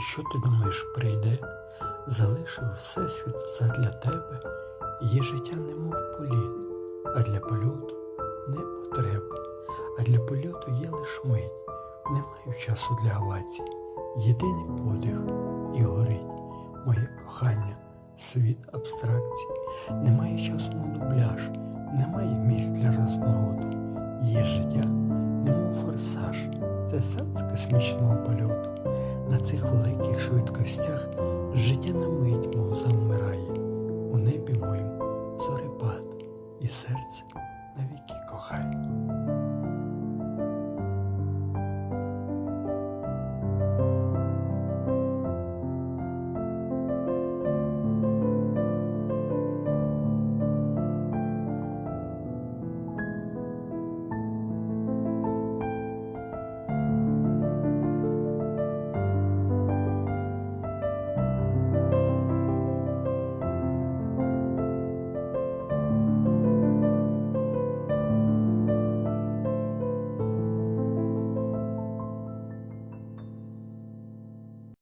І що ти думаєш, прийде? Залишив всесвіт задля тебе, Є життя немов політ, а для польоту не потреба, а для польоту є лиш мить, немає часу для овацій, єдиний подих і горить моє кохання, світ абстракцій, немає часу на дубляж, немає місць для розвороту, є життя, немов форсаж, це сенс космічного польоту. На цих великих швидкостях життя на мить мов замирає, у небі моїм зорепад, і серце навіки кохай.